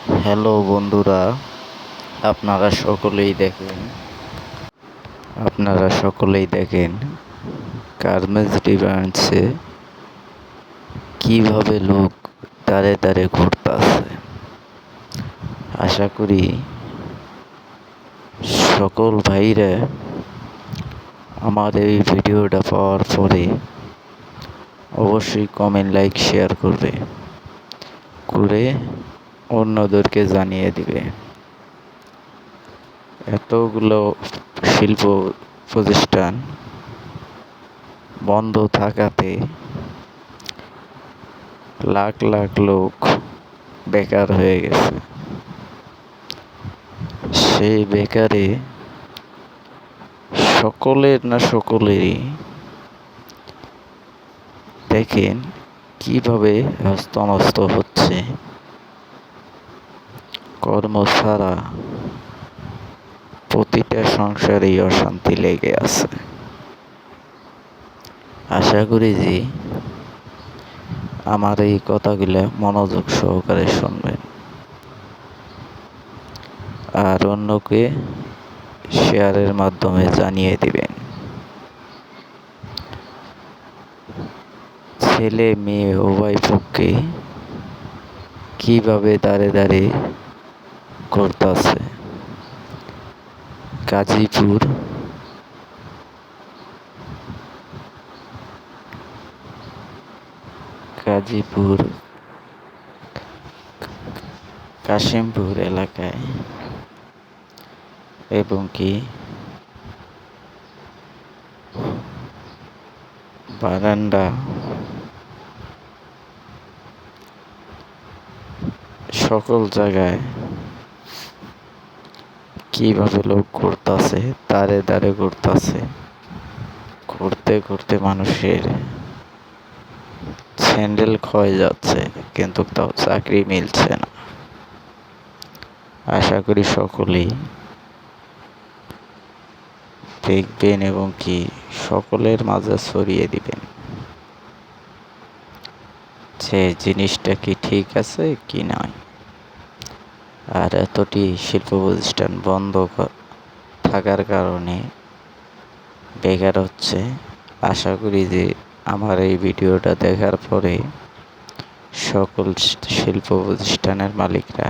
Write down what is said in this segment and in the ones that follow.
Hello বন্ধুরা, আপনারা সকলেই দেখেন, আপনারা সকলেই দেখেন গার্মেন্টস ডিপার্টমেন্টসে কীভাবে লোক দাঁড়ে দাঁড়ে ঘুরতেছে আশা করি সকল ভাইরা আমার এই ভিডিওটা পাওয়ার পরে অবশ্যই কমেন্ট লাইক শেয়ার করবে। করে অন্যদেরকে জানিয়ে দিবে। এতগুলো শিল্প প্রতিষ্ঠান বন্ধ থাকাতে লাখ লাখ লোক বেকার হয়ে গেছে। সেই বেকারে সকলের না সকলেরই দেখেন কীভাবে হস্তনস্ত হচ্ছে। কর্ম ছাড়া প্রতিটা সংসারেই অশান্তি লেগে আছে। আশা করি যে আমার এই কথাগুলো মনোযোগ সহকারে শুনবেন। আর অন্যকে শেয়ারের মাধ্যমে জানিয়ে দিবেন। ছেলে, মেয়ে, উভয় পক্ষে কীভাবে দাঁড়ে দাঁড়িয়ে করতেছে। গাজীপুর। গাজীপুর। কাশিমপুর এলাকায়। এবং কি? বারান্দা। সকল জায়গায় কীভাবে লোক ঘুরতেছে দাঁড়ে দাঁড়ে ঘুরতেছে। ঘুরতে ঘুরতে মানুষের স্যান্ডেল ক্ষয় যাচ্ছে, কিন্তু তাও চাকরি মিলছে না। আশা করি সকলেই দেখবেন এবং কি সকলের মাঝে ছড়িয়ে দিবেন। যে জিনিসটা কি ঠিক আছে, কি নয় আর এতটি শিল্প প্রতিষ্ঠান বন্ধ থাকার কারণে বেকার হচ্ছে। আশা করি যে আমার এই ভিডিওটা দেখার পরে সকল শিল্প প্রতিষ্ঠানের মালিকরা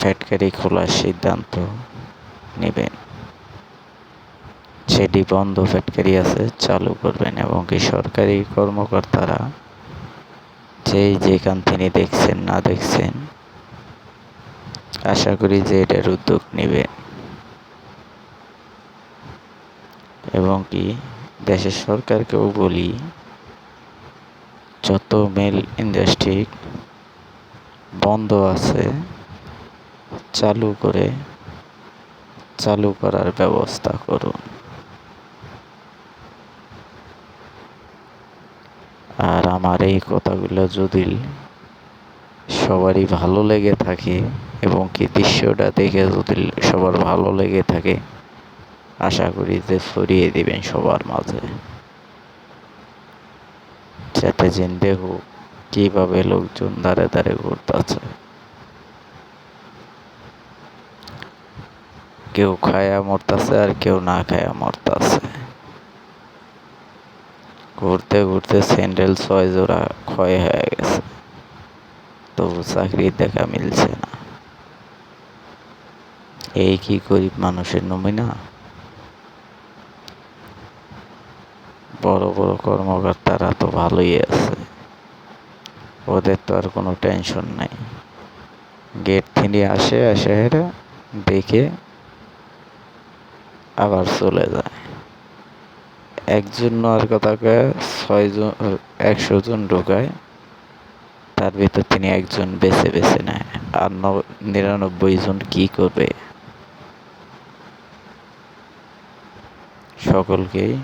ফ্যাক্টরি খোলার সিদ্ধান্ত নেবেন। সেটি বন্ধ ফ্যাক্টরি আছে, চালু করবেন এবং কি সরকারি কর্মকর্তারা যেই যেখান তিনি দেখছেন, না দেখছেন, আশা করি যে এটার উদ্যোগ নেবেন এবং কি দেশের সরকারকেও বলি, যত মেল ইন্ডাস্ট্রি বন্ধ আছে, চালু করে, চালু করার ব্যবস্থা করুন। আর আমার এই কথাগুলো যদি সবারই ভালো লেগে থাকে এবং কি দৃশ্যটা দেখে যদি সবার ভালো লেগে থাকে, আশা করি যে ছড়িয়ে দিবেন সবার মাঝে। যাতে যেন দেখো কীভাবে লোকজন দাঁড়ে দাঁড়ে ঘুরতেছে। কেউ খায়া মরতাছে আর কেউ না খায়া মরতেছে। ঘুরতে ঘুরতে স্যান্ডেল ছয় জোড়া ক্ষয় হয়ে গেছে। তবু চাকরির দেখা মিলছে না। এই কি গরিব মানুষের নমিনা? বড় বড় কর্মকর্তারা তো ভালোই আছে। ওদের তো আর কোনো টেনশন নাই। গেট থেকে আসে আসে হেরে দেখে আবার চলে যায়। একজন কয়ে ছয়জন, একশো জন ঢোকায়, তার ভিতর তিনি একজন বেছে বেছে নেয়। আর নিরানব্বই জন কি করবে? সকলকেই